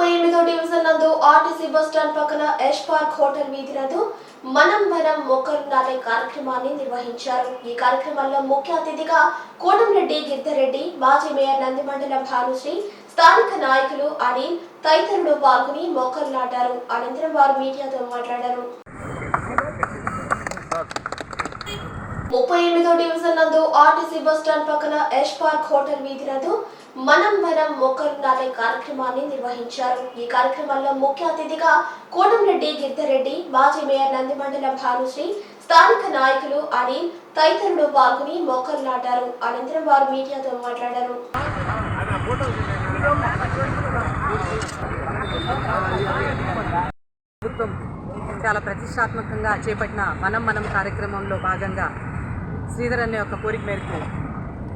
ముప్పై ఎనిమిదో డివిజన్ నందు ఆర్టీసీ బస్ స్టాండ్ పక్కన యష్ పార్క్ హోటల్ వీధి నందు మనం మనం మొక్కలు నాలే కార్యక్రమాన్ని నిర్వహించారు. ఈ కార్యక్రమంలో ముఖ్య అతిథిగా కోటంరెడ్డి గిద్దరెడ్డి మాజీ మేయర్ నందిమండల భానుశ్రీ స్థానిక నాయకులు అనిల్ తదితరులు పాల్గొని మొక్కలు నాటారు అనంతరం వారు మీడియాతో మాట్లాడారు. ముప్పై ఎనిమిదో డివిజన్ నందు ఆర్టీసీ బస్ స్టాండ్ పక్కన యష్ పార్క్ హోటల్ వీధి నందు మనం మనం మొక్కలు నాటే కార్యక్రమాన్ని నిర్వహించారు. ఈ కార్యక్రమంలో ముఖ్య అతిథిగా కోటంరెడ్డి గిద్దరెడ్డి మాజీ మేయర్ నందిమండలం భానుశ్రీ స్థానిక నాయకులు అనిల్ తదితరులు పాల్గొని మొక్కలు నాటారు. అనంతరం వారు మీడియాతో మాట్లాడారు. ప్రభుత్వం చాలా ప్రతిష్టాత్మకంగా చేపట్టిన మనం మనం కార్యక్రమంలో భాగంగా శ్రీధర్ అనే ఒక కోరిక మేరకు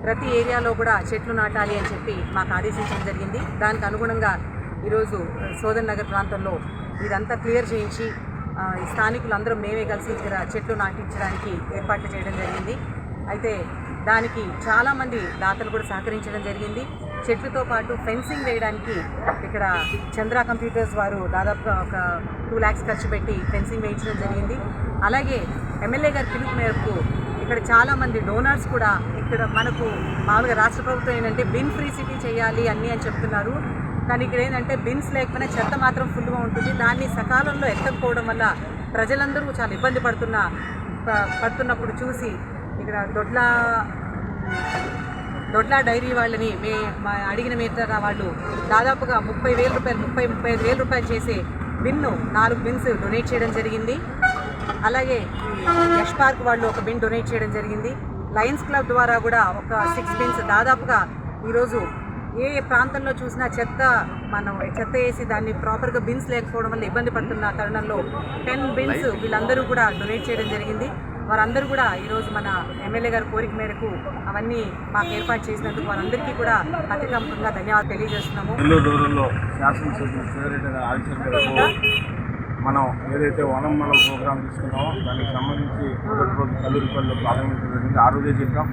ప్రతి ఏరియాలో కూడా చెట్లు నాటాలి అని చెప్పి మాకు ఆదేశించడం జరిగింది. దానికి అనుగుణంగా ఈరోజు సోదర్ నగర్ ప్రాంతంలో ఇదంతా క్లియర్ చేయించి స్థానికులందరూ మేమే కలిసి ఇక్కడ చెట్లు నాటించడానికి ఏర్పాట్లు చేయడం జరిగింది. అయితే దానికి చాలామంది దాతలు కూడా సహకరించడం జరిగింది. చెట్లతో పాటు ఫెన్సింగ్ వేయడానికి ఇక్కడ చంద్ర కంప్యూటర్స్ వారు దాదాపుగా ఒక టూ ల్యాక్స్ ఖర్చు పెట్టి ఫెన్సింగ్ వేయించడం జరిగింది. అలాగే ఎమ్మెల్యే గారి పిలుపు మేరకు ఇక్కడ చాలామంది డోనర్స్ కూడా ఇక్కడ మనకు మామూలుగా రాష్ట్ర ప్రభుత్వం ఏంటంటే బిన్ ఫ్రీ సిటీ చేయాలి అన్నీ అని చెప్తున్నారు. కానీ ఇక్కడ ఏంటంటే బిన్స్ లేకపోయినా చెత్త మాత్రం ఫుల్గా ఉంటుంది. దాన్ని సకాలంలో ఎత్తకపోవడం వల్ల ప్రజలందరూ చాలా ఇబ్బంది పడుతున్న పడుతున్నప్పుడు చూసి ఇక్కడ దొడ్ల దొడ్ల డైరీ వాళ్ళని మే మా అడిగిన మీద వాళ్ళు దాదాపుగా ముప్పై వేల రూపాయలు ముప్పై ముప్పై ఐదు వేల రూపాయలు చేసే బిన్ను నాలుగు బిన్స్ డొనేట్ చేయడం జరిగింది. అలాగే యష్ పార్క్ వాళ్ళు ఒక బిన్ డొనేట్ చేయడం జరిగింది. లయన్స్ క్లబ్ ద్వారా కూడా ఒక సిక్స్ బిన్స్ దాదాపుగా ఈరోజు ఏ ఏ ప్రాంతంలో చూసినా చెత్త మనం చెత్త వేసి దాన్ని ప్రాపర్గా బిన్స్ లేకపోవడం వల్ల ఇబ్బంది పడుతున్న తరుణంలో టెన్ బిన్స్ వీళ్ళందరూ కూడా డొనేట్ చేయడం జరిగింది. వారందరూ కూడా ఈరోజు మన ఎమ్మెల్యే గారి కోరిక మేరకు అవన్నీ మాకు ఏర్పాటు చేసినందుకు వారందరికీ కూడా అతికంపంగా ధన్యవాదాలు తెలియజేస్తున్నాము. మనం ఏదైతే వనం మనం ప్రోగ్రాం తీసుకున్నామో దానికి సంబంధించి మొదటి రోజు కల్లూరుపల్లిలో ప్రారంభించడం జరిగింది. ఆ రోజే చెప్పాం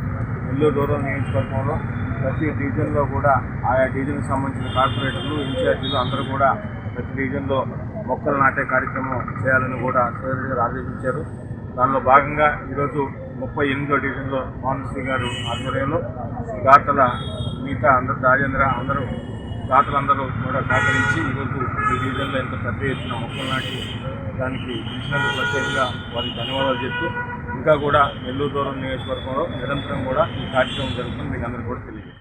నెల్లూరు రూరల్ నియోజకవర్గంలో ప్రతి డివిజన్లో కూడా ఆయా డివిజన్కి సంబంధించిన కార్పొరేటర్లు ఇన్ఛార్జీలు అందరూ కూడా ప్రతి డివిజన్లో మొక్కలు నాటే కార్యక్రమం చేయాలని కూడా సోదరి గారు ఆదేశించారు. దానిలో భాగంగా ఈరోజు ముప్పై ఎనిమిదో డివిజన్లో మోహన్ సింగ్ గారు ఆధ్వర్యంలో ఘాటల మిగతా అందరు రాజేంద్ర అందరూ దాతలందరూ కూడా సహకరించి ఈరోజు ఈ డివిజన్లో ఎంత పెద్ద ఎత్తున మొక్కలు నాటి దానికి పిలిచినందుకు ప్రత్యేకంగా వారికి ధన్యవాదాలు చెప్తూ ఇంకా కూడా నెల్లూరు దూరం నియోజకవర్గంలో నిరంతరం కూడా ఈ కార్యక్రమం జరుగుతుంది మీకు అందరూ కూడా తెలియజేస్తాను.